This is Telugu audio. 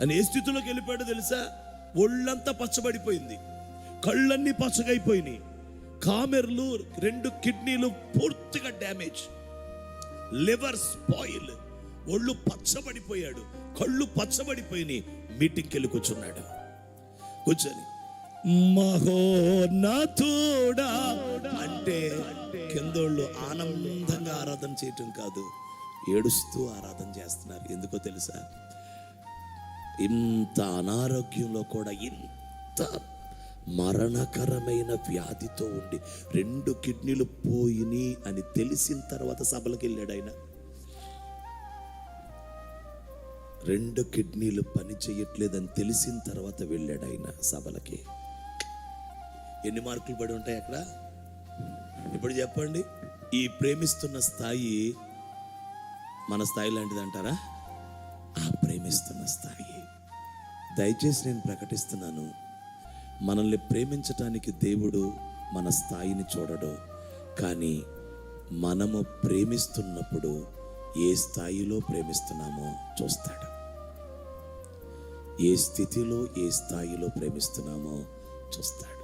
అని ఏ స్థితిలోకి వెళ్ళిపోయాడో తెలుసా? ఒళ్ళంతా పచ్చబడిపోయింది. కళ్ళన్నీ పచ్చగైపోయినాయి. కామెర్లు రెండు కిడ్నీలు పూర్తిగా డ్యామేజ్. Liver spoil. ఒళ్ళు పచ్చబడిపోయాడు. కళ్ళు పచ్చబడిపోయినాయి. మీటింగ్కి వెళ్ళి కూర్చున్నాడు. కూర్చొని మహోన్నతుడా అంటే కిందోళ్ళు ఆనందంగా ఆరాధన చేయటం కాదు ఏడుస్తూ ఆరాధన చేస్తున్నారు. ఎందుకో తెలుసా? ఇంత అనారోగ్యంలో కూడా ఇంత మరణకరమైన వ్యాధితో ఉండి రెండు కిడ్నీలు పోయిని అని తెలిసిన తర్వాత సభలకు వెళ్ళాడు ఆయన. రెండు కిడ్నీలు పని చేయట్లేదని తెలిసిన తర్వాత వెళ్ళాడు ఆయన సభలకి. ఎన్ని మార్కులు పడి ఉంటాయి అక్కడ? ఇప్పుడు చెప్పండి. ఈ ప్రేమిస్తున్న స్థాయి మన స్థాయి లాంటిది అంటారా ఆ ప్రేమిస్తున్న స్థాయి. దయచేసి నేను ప్రకటిస్తున్నాను. మనల్ని ప్రేమించటానికి దేవుడు మన స్థాయిని చూడడు. కానీ మనము ప్రేమిస్తున్నప్పుడు ఏ స్థాయిలో ప్రేమిస్తున్నామో చూస్తాడు. ఏ స్థితిలో ఏ స్థాయిలో ప్రేమిస్తున్నామో చూస్తాడు.